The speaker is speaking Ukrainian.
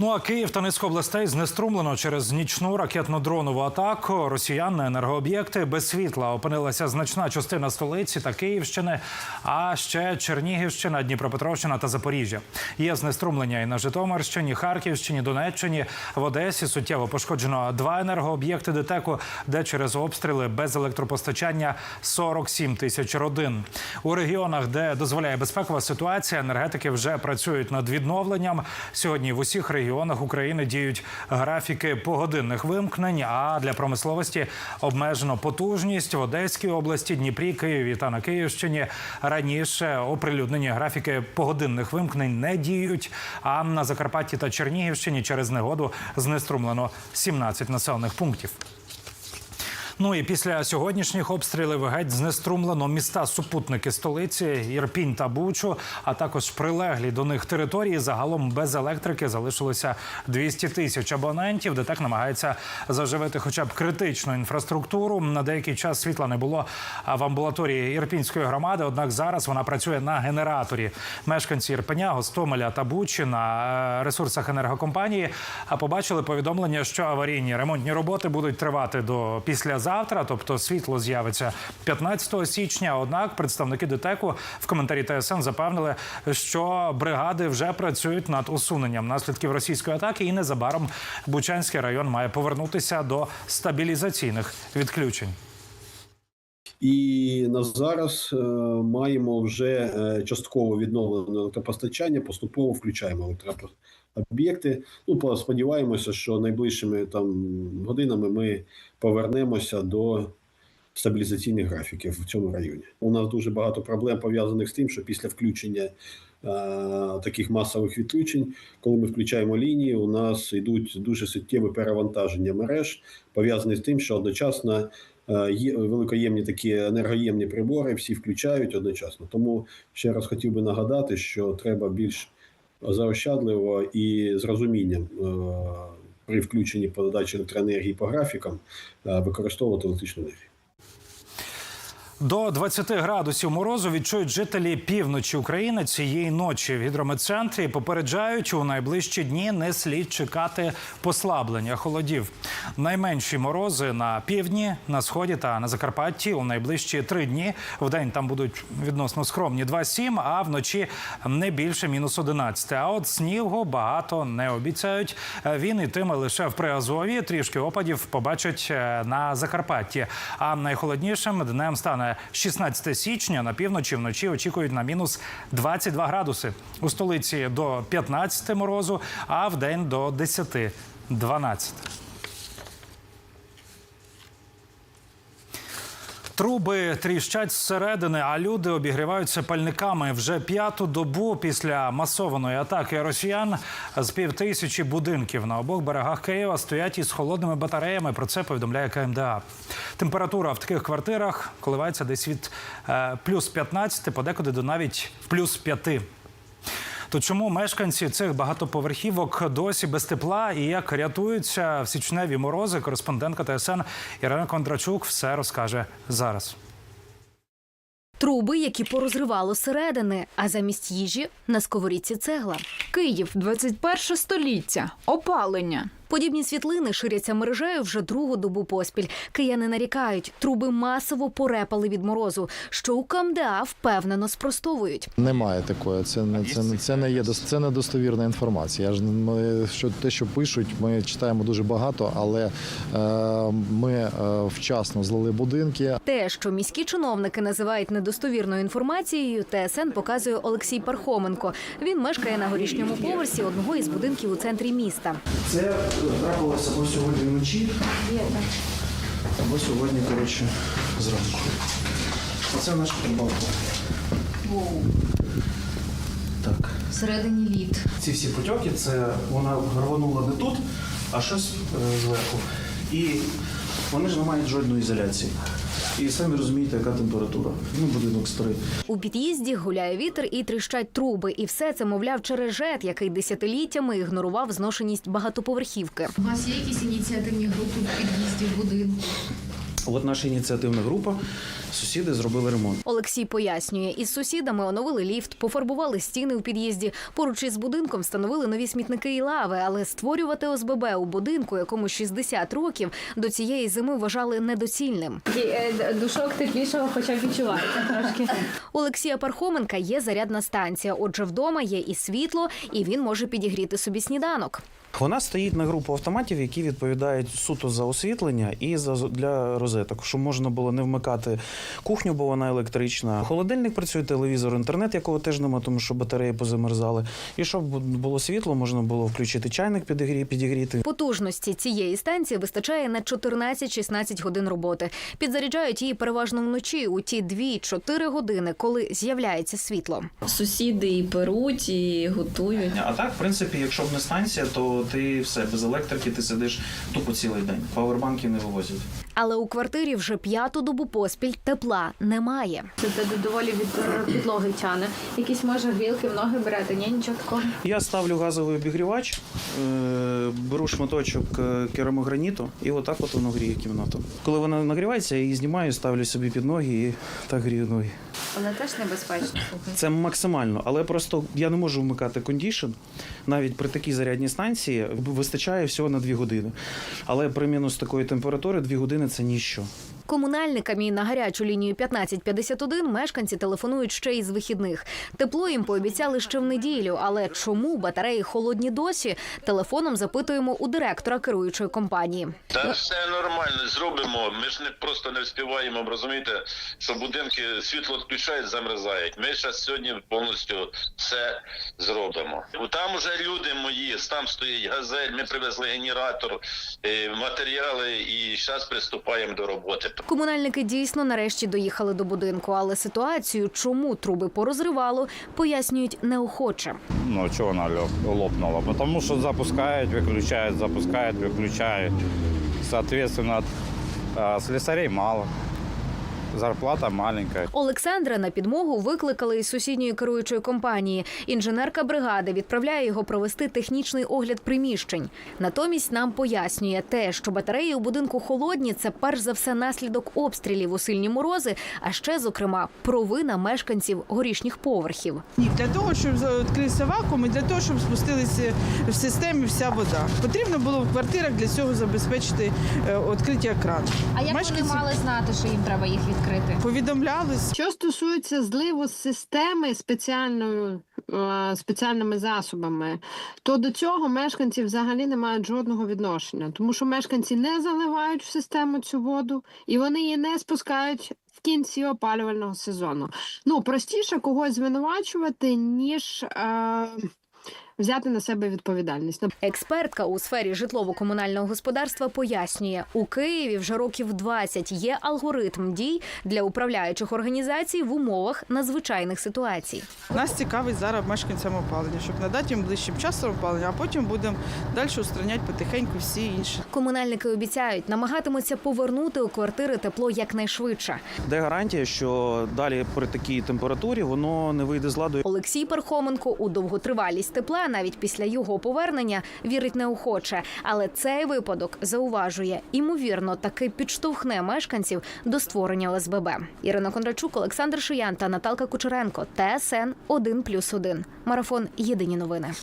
Ну а Київ та низку областей знеструмлено через нічну ракетно-дронову атаку. Росіян на енергооб'єкти без світла опинилася значна частина столиці та Київщини, а ще Чернігівщина, Дніпропетровщина та Запоріжжя. Є знеструмлення і на Житомирщині, Харківщині, Донеччині. В Одесі суттєво пошкоджено два енергооб'єкти ДТЕКу, де через обстріли без електропостачання 47 тисяч родин. У регіонах, де дозволяє безпекова ситуація, енергетики вже працюють над відновленням. Сьогодні в усіх регіонах України діють графіки погодинних вимкнень. А для промисловості обмежено потужність в Одеській області, Дніпрі, Києві та на Київщині. Раніше оприлюднені графіки погодинних вимкнень не діють. А на Закарпатті та Чернігівщині через негоду знеструмлено 17 населених пунктів. Ну і після сьогоднішніх обстрілів геть знеструмлено міста супутники столиці Ірпінь та Бучу, а також прилеглі до них території. Загалом без електрики залишилося 200 тисяч абонентів. ДТЕК намагається заживити хоча б критичну інфраструктуру. На деякий час світла не було в амбулаторії Ірпінської громади. Однак зараз вона працює на генераторі. Мешканці Ірпеня, Гостомеля та Бучі на е, ресурсах енергокомпанії побачили повідомлення, що аварійні ремонтні роботи будуть тривати до післязавтра, тобто світло з'явиться 15 січня. Однак представники ДТЕКу в коментарі ТСН запевнили, що бригади вже працюють над усуненням наслідків російської атаки, і незабаром Бучанський район має повернутися до стабілізаційних відключень. І на зараз е, маємо вже е, частково відновлене електропостачання, поступово включаємо електрооб'єкти. Ну, сподіваємося, що найближчими там годинами ми повернемося до стабілізаційних графіків в цьому районі. У нас дуже багато проблем пов'язаних з тим, що після включення е, таких масових відключень, коли ми включаємо лінії, у нас йдуть дуже суттєві перевантаження мереж, пов'язані з тим, що одночасно є великоємні такі енергоємні прибори, всі включають одночасно. Тому ще раз хотів би нагадати, що треба більш заощадливо і з розумінням е, при включенні подачі електроенергії по графікам е, використовувати електричну енергію. До 20 градусів морозу відчують жителі півночі України цієї ночі. В гідрометцентрі попереджають, у найближчі дні не слід чекати послаблення холодів. Найменші морози на півдні, на сході та на Закарпатті у найближчі три дні. В день там будуть відносно скромні 2,7, а вночі не більше мінус 11. А от снігу багато не обіцяють. Він йтиме лише в Приазові. Трішки опадів побачать е, на Закарпатті. А найхолоднішим днем стане 16 січня. На півночі вночі очікують на мінус 22 градуси. У столиці до 15 морозу, а в день до 10-12. Труби тріщать зсередини, а люди обігріваються пальниками вже п'яту добу після масованої атаки росіян з півтисячі будинків на обох берегах Києва стоять із холодними батареями. Про це повідомляє КМДА. Температура в таких квартирах коливається десь від е, плюс 15, подекуди до навіть плюс 5. То чому мешканці цих багатоповерхівок досі без тепла і як рятуються в січневі морози? Кореспондентка ТСН Ірина Кондрачук все розкаже зараз. Труби, які порозривало середини, а замість їжі на сковорідці цегла. Київ, 21 століття, опалення. Подібні світлини ширяться мережею вже другу добу поспіль. Кияни нарікають, труби масово порепали від морозу, що у КМДА впевнено спростовують. Немає такої. Це не це, не- це не є це недостовірна інформація. Я ж ми що те, що пишуть, ми читаємо дуже багато, але е, ми е, вчасно злили будинки. Те, що міські чиновники називають недостовірною інформацією, ТСН показує Олексій Пархоменко. Він мешкає на горішньому поверсі одного із будинків у центрі міста. Це трапилося або сьогодні вночі, або сьогодні, коротше, зранку. Оце наш прибавка. Так. Всередині лід. Ці всі потьоки, це вона рванула не тут, а щось е, зверху. І вони ж не мають жодної ізоляції. І самі розумієте, яка температура. Ну, будинок старий. У під'їзді гуляє вітер і тріщать труби. І все це, мовляв, через ЖЕТ, який десятиліттями ігнорував зношеність багатоповерхівки. У вас є якісь ініціативні групи в під'їзді в будинку? От наша ініціативна група, сусіди зробили ремонт. Олексій пояснює, із сусідами оновили ліфт, пофарбували стіни у під'їзді. Поруч із будинком встановили нові смітники і лави, але створювати ОСББ у будинку, якому 60 років, до цієї зими вважали недоцільним. е, Душок теплішого хоча б відчувається трошки. Олексія Пархоменка є зарядна станція. Отже, вдома є і світло, і він може підігріти собі сніданок. Вона стоїть на групу автоматів, які відповідають суто за освітлення і за для розеток, щоб можна було не вмикати кухню, бо вона електрична. Холодильник працює, телевізор, інтернет, якого теж нема, тому що батареї позамерзали. І щоб було світло, можна було включити чайник, підігрі, підігріти. Потужності цієї станції вистачає на 14-16 годин роботи. Підзаряджають її переважно вночі у ті 2-4 години, коли з'являється світло. Сусіди і перуть, і готують. А так, в принципі, якщо б не станція, то ти все без електрики, ти сидиш тупо цілий день. Павербанки не вивозять. Але у квартирі вже п'яту добу поспіль тепла немає. Це доволі від підлоги тяне. Якісь може грілки в ноги берете, ні, нічого такого. Я ставлю газовий обігрівач, е, беру шматочок е, керамограніту, і отак от воно гріє кімнату. Коли вона нагрівається, я її знімаю, ставлю собі під ноги і так грію ноги. Але теж небезпечно. Це максимально, але просто я не можу вмикати кондішн. Навіть при такій зарядній станції вистачає всього на 2 години. Але при мінус такої температури 2 години це ніщо. Комунальникам і на гарячу лінію 1551 мешканці телефонують ще із вихідних. Тепло їм пообіцяли ще в неділю. Але чому батареї холодні досі? Телефоном запитуємо у директора керуючої компанії. Та все нормально, зробимо. Ми ж не просто не встигаємо, розумієте, що будинки світло відключають, замерзають. Ми зараз сьогодні повністю все зробимо. Там уже люди мої, там стоїть газель, ми привезли генератор, е, матеріали і зараз приступаємо до роботи. Комунальники дійсно нарешті доїхали до будинку, але ситуацію, чому труби порозривало, пояснюють неохоче. Ну, чего она лё- лопнула? Потому что запускают, выключают, запускают, выключают. Соответственно, а, слесарей мало. Зарплата маленькая. Олександра на підмогу викликали із сусідньої керуючої компанії. Інженерка бригади відправляє його провести технічний огляд приміщень. Натомість нам пояснює те, що батареї у будинку холодні це перш за все наслідок обстрілів у сильні морози, а ще, зокрема, провина мешканців горішніх поверхів. Ні, для того, щоб відкрився вакуум і для того, щоб спустилася в системі вся вода. Потрібно було в квартирах для цього забезпечити е, відкриття крану. А як Мешканці вони мали знати, що їм треба їх відкрити? Повідомлялись. Що стосується зливу з системи спеціальною е, спеціальними засобами, то до цього мешканці взагалі не мають жодного відношення, тому що мешканці не заливають в систему цю воду і вони її не спускають. В кінці опалювального сезону. Ну, простіше когось звинувачувати, ніж е, взяти на себе відповідальність. Експертка у сфері житлово-комунального господарства пояснює, у Києві вже років 20 є алгоритм дій для управляючих організацій в умовах надзвичайних ситуацій. Нас цікавить зараз мешканцям опалення, щоб надати їм ближчим часом опалення, а потім будемо далі устраняти потихеньку всі інші. Комунальники обіцяють, намагатимуться повернути у квартири тепло якнайшвидше. Де гарантія, що далі при такій температурі воно не вийде з ладу. Олексій Пархоменко у довготривалість тепла навіть після його повернення вірить неохоче. Але цей випадок зауважує, імовірно, таки підштовхне мешканців до створення ОСББ. Ірина Кондрачук, Олександр Шиян та Наталка Кучеренко. ТСН 1+,1. Марафон. Єдині новини.